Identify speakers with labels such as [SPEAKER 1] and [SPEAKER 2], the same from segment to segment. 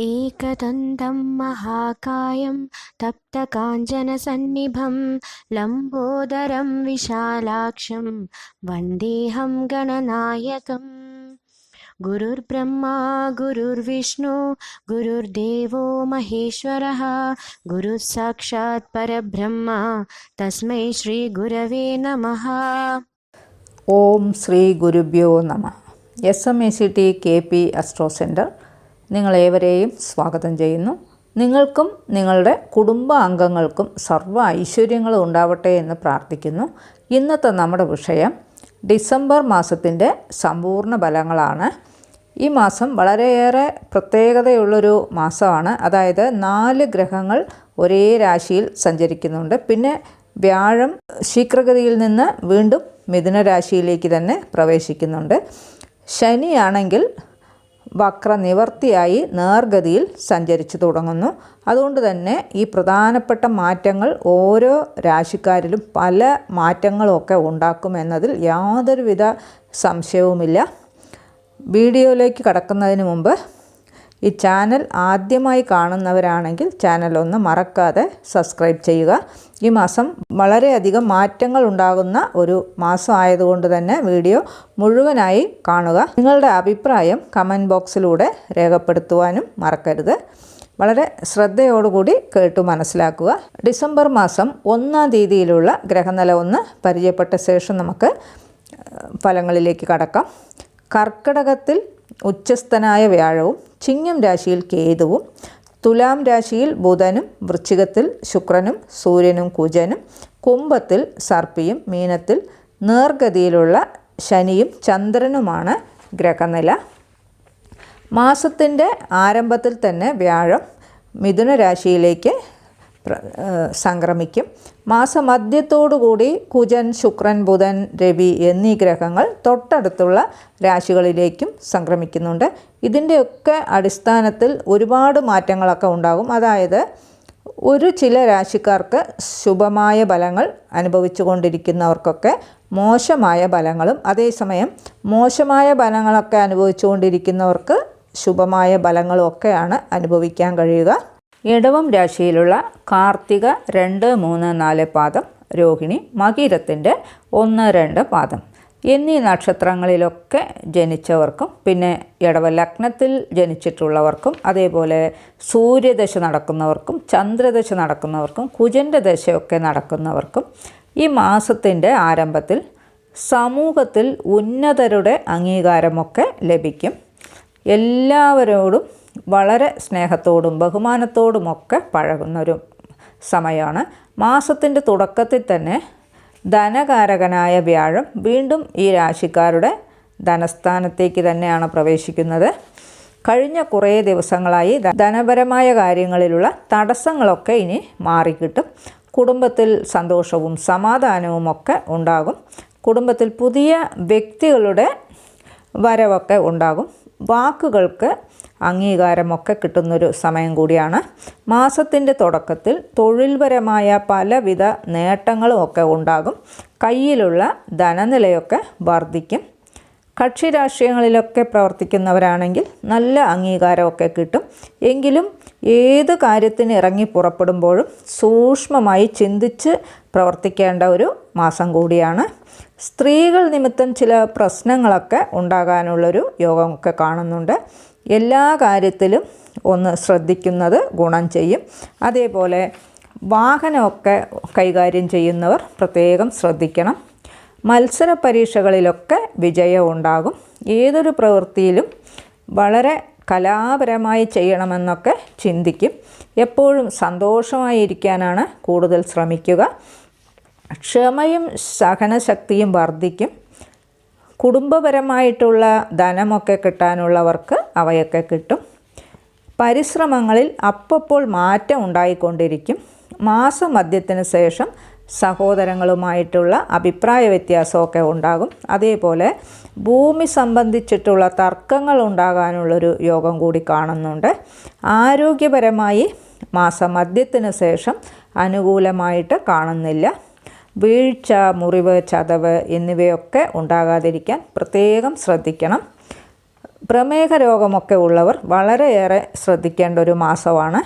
[SPEAKER 1] एकदन्तं महाकायं तप्तकाञ्जनसन्निभं लम्बोदरं विशालाक्षं वन्देहं गणनायकम्। गुरुर्ब्रह्मा गुरुर्विष्णु गुरुर्देवो महेश्वरः गुरुस्साक्षात् परब्रह्म तस्मै श्रीगुरवे नमः।
[SPEAKER 2] ॐ श्रीगुरुभ्यो नमः। S M A C T के एटि अस्ट्रो सेण्टर्। നിങ്ങളേവരെയും സ്വാഗതം ചെയ്യുന്നു. നിങ്ങൾക്കും നിങ്ങളുടെ കുടുംബ അംഗങ്ങൾക്കും സർവ ഐശ്വര്യങ്ങളും ഉണ്ടാവട്ടെ എന്ന് പ്രാർത്ഥിക്കുന്നു. ഇന്നത്തെ നമ്മുടെ വിഷയം ഡിസംബർ മാസത്തിന്റെ സമ്പൂർണ ഫലങ്ങളാണ്. ഈ മാസം വളരെയേറെ പ്രത്യേകതയുള്ളൊരു മാസമാണ്. അതായത് നാല് ഗ്രഹങ്ങൾ ഒരേ രാശിയിൽ സഞ്ചരിക്കുന്നുണ്ട്. പിന്നെ വ്യാഴം ശീഘ്രഗതിയിൽ നിന്ന് വീണ്ടും മിഥുന രാശിയിലേക്ക് തന്നെ പ്രവേശിക്കുന്നുണ്ട്. ശനിയാണെങ്കിൽ വക്രനിവർത്തിയായി നേർഗതിയിൽ സഞ്ചരിച്ചു തുടങ്ങുന്നു. അതുകൊണ്ട് തന്നെ ഈ പ്രധാനപ്പെട്ട മാറ്റങ്ങൾ ഓരോ രാശിക്കാരിലും പല മാറ്റങ്ങളൊക്കെ ഉണ്ടാക്കുമെന്നതിൽ യാതൊരുവിധ സംശയവുമില്ല. വീഡിയോയിലേക്ക് കടക്കുന്നതിന് മുമ്പ് ഈ ചാനൽ ആദ്യമായി കാണുന്നവരാണെങ്കിൽ ചാനൽ ഒന്ന് മറക്കാതെ സബ്സ്ക്രൈബ് ചെയ്യുക. ഈ മാസം വളരെയധികം മാറ്റങ്ങൾ ഉണ്ടാകുന്ന ഒരു മാസം ആയതുകൊണ്ട് തന്നെ വീഡിയോ മുഴുവനായി കാണുക. നിങ്ങളുടെ അഭിപ്രായം കമന്റ് ബോക്സിലൂടെ രേഖപ്പെടുത്തുവാനും മറക്കരുത്. വളരെ ശ്രദ്ധയോടുകൂടി കേട്ടു മനസ്സിലാക്കുക. ഡിസംബർ മാസം ഒന്നാം തീയതിയിലുള്ള ഗ്രഹനില ഒന്ന് പരിചയപ്പെട്ട ശേഷം നമുക്ക് ഫലങ്ങളിലേക്ക് കടക്കാം. കർക്കിടകത്തിൽ ഉച്ചസ്ഥനായ വ്യാഴവും ചിങ്ങം രാശിയിൽ കേതുവും തുലാം രാശിയിൽ ബുധനും വൃശ്ചികത്തിൽ ശുക്രനും സൂര്യനും കുജനും കുംഭത്തിൽ സർപ്പിയും മീനത്തിൽ നേർഗതിയിലുള്ള ശനിയും ചന്ദ്രനുമാണ് ഗ്രഹനില. മാസത്തിന്റെ ആരംഭത്തിൽ തന്നെ വ്യാഴം മിഥുന രാശിയിലേക്ക് സംക്രമിക്കും. മാസമധ്യത്തോടുകൂടി കുജൻ ശുക്രൻ ബുധൻ രവി എന്നീ ഗ്രഹങ്ങൾ തൊട്ടടുത്തുള്ള രാശികളിലേക്കും സംക്രമിക്കുന്നുണ്ട്. ഇതിന്റെയൊക്കെ അടിസ്ഥാനത്തിൽ ഒരുപാട് മാറ്റങ്ങളൊക്കെ ഉണ്ടാകും. അതായത് ഒരു ചില രാശിക്കാർക്ക് ശുഭമായ ഫലങ്ങൾ അനുഭവിച്ചു കൊണ്ടിരിക്കുന്നവർക്കൊക്കെ മോശമായ ഫലങ്ങളും അതേസമയം മോശമായ ഫലങ്ങളൊക്കെ അനുഭവിച്ചു കൊണ്ടിരിക്കുന്നവർക്ക് ശുഭമായ ഫലങ്ങളും ഒക്കെയാണ് അനുഭവിക്കാൻ കഴിയുക. ഇടവം രാശിയിലുള്ള കാർത്തിക രണ്ട് മൂന്ന് നാല് പാദം രോഹിണി മകീരത്തിന്റെ ഒന്ന് രണ്ട് പാദം. എന്നീ നക്ഷത്രങ്ങളിലൊക്കെ ജനിച്ചവർക്കും പിന്നെ ഇടവ ലഗ്നത്തിൽ ജനിച്ചിട്ടുള്ളവർക്കും അതേപോലെ സൂര്യദശ നടക്കുന്നവർക്കും ചന്ദ്രദശ നടക്കുന്നവർക്കും കുജന്റെ ദശയൊക്കെ നടക്കുന്നവർക്കും ഈ മാസത്തിന്റെ ആരംഭത്തിൽ സമൂഹത്തിൽ ഉന്നതരുടെ അംഗീകാരമൊക്കെ ലഭിക്കും. എല്ലാവരോടും വളരെ സ്നേഹത്തോടും ബഹുമാനത്തോടുമൊക്കെ പഴകുന്നൊരു സമയമാണ്. മാസത്തിന്റെ തുടക്കത്തിൽ തന്നെ ധനകാരകനായ വ്യാഴം വീണ്ടും ഈ രാശിക്കാരുടെ ധനസ്ഥാനത്തേക്ക് തന്നെയാണ് പ്രവേശിക്കുന്നത്. കഴിഞ്ഞ കുറേ ദിവസങ്ങളായി ധനപരമായ കാര്യങ്ങളിലുള്ള തടസ്സങ്ങളൊക്കെ ഇനി മാറിക്കിട്ടും. കുടുംബത്തിൽ സന്തോഷവും സമാധാനവും ഒക്കെ ഉണ്ടാകും. കുടുംബത്തിൽ പുതിയ വ്യക്തികളുടെ വരവൊക്കെ ഉണ്ടാകും. വാക്കുകൾക്ക് അംഗീകാരമൊക്കെ കിട്ടുന്നൊരു സമയം കൂടിയാണ്. മാസത്തിന്റെ തുടക്കത്തിൽ തൊഴിൽപരമായ പലവിധ നേട്ടങ്ങളും ഒക്കെ ഉണ്ടാകും. കയ്യിലുള്ള ധനനിലയൊക്കെ വർദ്ധിക്കും. കക്ഷി രാഷ്ട്രീയങ്ങളിലൊക്കെ പ്രവർത്തിക്കുന്നവരാണെങ്കിൽ നല്ല അംഗീകാരമൊക്കെ കിട്ടും. എങ്കിലും ഏത് കാര്യത്തിന് ഇറങ്ങി പുറപ്പെടുമ്പോഴും സൂക്ഷ്മമായി ചിന്തിച്ച് പ്രവർത്തിക്കേണ്ട ഒരു മാസം കൂടിയാണ്. സ്ത്രീകൾ നിമിത്തം ചില പ്രശ്നങ്ങളൊക്കെ ഉണ്ടാകാനുള്ളൊരു യോഗമൊക്കെ കാണുന്നുണ്ട്. എല്ലാ കാര്യത്തിലും ഒന്ന് ശ്രദ്ധിക്കുന്നത് ഗുണം ചെയ്യും. അതേപോലെ വാഹനമൊക്കെ കൈകാര്യം ചെയ്യുന്നവർ പ്രത്യേകം ശ്രദ്ധിക്കണം. മത്സര പരീക്ഷകളിലൊക്കെ വിജയം ഉണ്ടാകും. ഏതൊരു പ്രവൃത്തിയിലും വളരെ കലാപരമായി ചെയ്യണമെന്നൊക്കെ ചിന്തിക്കും. എപ്പോഴും സന്തോഷമായി ഇരിക്കാനാണ് കൂടുതൽ ശ്രമിക്കുക. ക്ഷമയും സഹനശക്തിയും വർദ്ധിക്കും. കുടുംബപരമായിട്ടുള്ള ധനമൊക്കെ കിട്ടാനുള്ളവർക്ക് അവയൊക്കെ കിട്ടും. പരിശ്രമങ്ങളിൽ അപ്പപ്പോൾ മാറ്റം ഉണ്ടായിക്കൊണ്ടിരിക്കും. മാസമധ്യത്തിന് ശേഷം സഹോദരങ്ങളുമായിട്ടുള്ള അഭിപ്രായ വ്യത്യാസമൊക്കെ ഉണ്ടാകും. അതേപോലെ ഭൂമി സംബന്ധിച്ചിട്ടുള്ള തർക്കങ്ങൾ ഉണ്ടാകാനുള്ളൊരു യോഗം കൂടി കാണുന്നുണ്ട്. ആരോഗ്യപരമായി മാസമധ്യത്തിന് ശേഷം അനുകൂലമായിട്ട് കാണുന്നില്ല. വീഴ്ച മുറിവ് ചതവ് എന്നിവയൊക്കെ ഉണ്ടാകാതിരിക്കാൻ പ്രത്യേകം ശ്രദ്ധിക്കണം. പ്രമേഹ രോഗമൊക്കെ ഉള്ളവർ വളരെയേറെ ശ്രദ്ധിക്കേണ്ട ഒരു മാസമാണ്.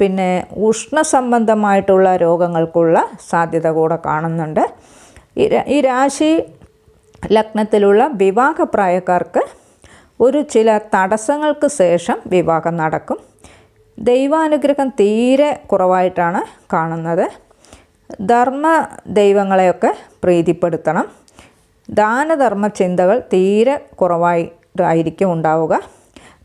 [SPEAKER 2] പിന്നെ ഉഷ്ണസംബന്ധമായിട്ടുള്ള രോഗങ്ങൾക്കുള്ള സാധ്യത കൂടെ കാണുന്നുണ്ട്. ഈ രാശി ലഗ്നത്തിലുള്ള വിവാഹപ്രായക്കാർക്ക് ഒരു ചില തടസ്സങ്ങൾക്ക് ശേഷം വിവാഹം നടക്കും. ദൈവാനുഗ്രഹം തീരെ കുറവായിട്ടാണ് കാണുന്നത്. ധർമ്മ ദൈവങ്ങളെയൊക്കെ പ്രീതിപ്പെടുത്തണം. ദാനധർമ്മ ചിന്തകൾ തീരെ കുറവായിട്ടായിരിക്കും ഉണ്ടാവുക.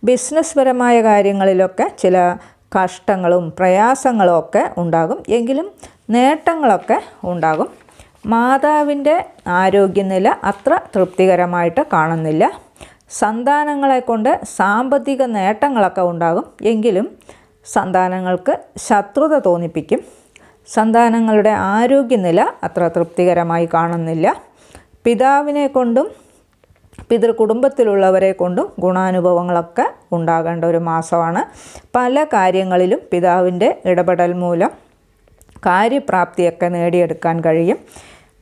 [SPEAKER 2] ബിസിനസ് പരമായ കാര്യങ്ങളിലൊക്കെ ചില കഷ്ടങ്ങളും പ്രയാസങ്ങളും ഒക്കെ ഉണ്ടാകും. എങ്കിലും നേട്ടങ്ങളൊക്കെ ഉണ്ടാകും. മാതാവിന്റെ ആരോഗ്യനില അത്ര തൃപ്തികരമായിട്ട് കാണുന്നില്ല. സന്താനങ്ങളെ കൊണ്ട് സാമ്പത്തിക നേട്ടങ്ങളൊക്കെ ഉണ്ടാകും. എങ്കിലും സന്താനങ്ങൾക്ക് ശത്രുത തോന്നിപ്പിക്കും. സന്താനങ്ങളുടെ ആരോഗ്യനില അത്ര തൃപ്തികരമായി കാണുന്നില്ല. പിതാവിനെ കൊണ്ടും പിതൃകുടുംബത്തിലുള്ളവരെ കൊണ്ടും ഗുണാനുഭവങ്ങളൊക്കെ ഉണ്ടാകേണ്ട ഒരു മാസമാണ്. പല കാര്യങ്ങളിലും പിതാവിന്റെ ഇടപെടൽ മൂലം കാര്യപ്രാപ്തിയൊക്കെ നേടിയെടുക്കാൻ കഴിയും.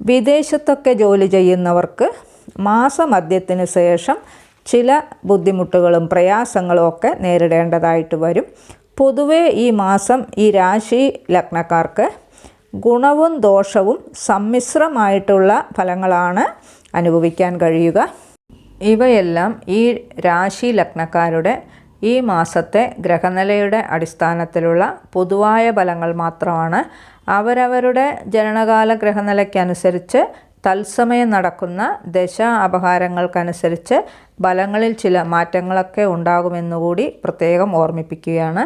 [SPEAKER 2] വിദേശത്തൊക്കെ ജോലി ചെയ്യുന്നവർക്ക് മാസമധ്യത്തിന് ശേഷം ചില ബുദ്ധിമുട്ടുകളും പ്രയാസങ്ങളും ഒക്കെ നേരിടേണ്ടതായിട്ട് വരും. പൊതുവേ ഈ മാസം ഈ രാശി ലഗ്നക്കാർക്ക് ഗുണവും ദോഷവും സമ്മിശ്രമായിട്ടുള്ള ഫലങ്ങളാണ് അനുഭവിക്കാൻ കഴിയുക. ഇവയെല്ലാം ഈ രാശി ലഗ്നക്കാരുടെ ഈ മാസത്തെ ഗ്രഹനിലയുടെ അടിസ്ഥാനത്തിലുള്ള പൊതുവായ ഫലങ്ങൾ മാത്രമാണ്. അവരവരുടെ ജനനകാല ഗ്രഹനിലയ്ക്കനുസരിച്ച് തത്സമയം നടക്കുന്ന ദശ അപഹാരങ്ങൾക്കനുസരിച്ച് ഫലങ്ങളിൽ ചില മാറ്റങ്ങളൊക്കെ ഉണ്ടാകുമെന്നുകൂടി പ്രത്യേകം ഓർമ്മിപ്പിക്കുകയാണ്.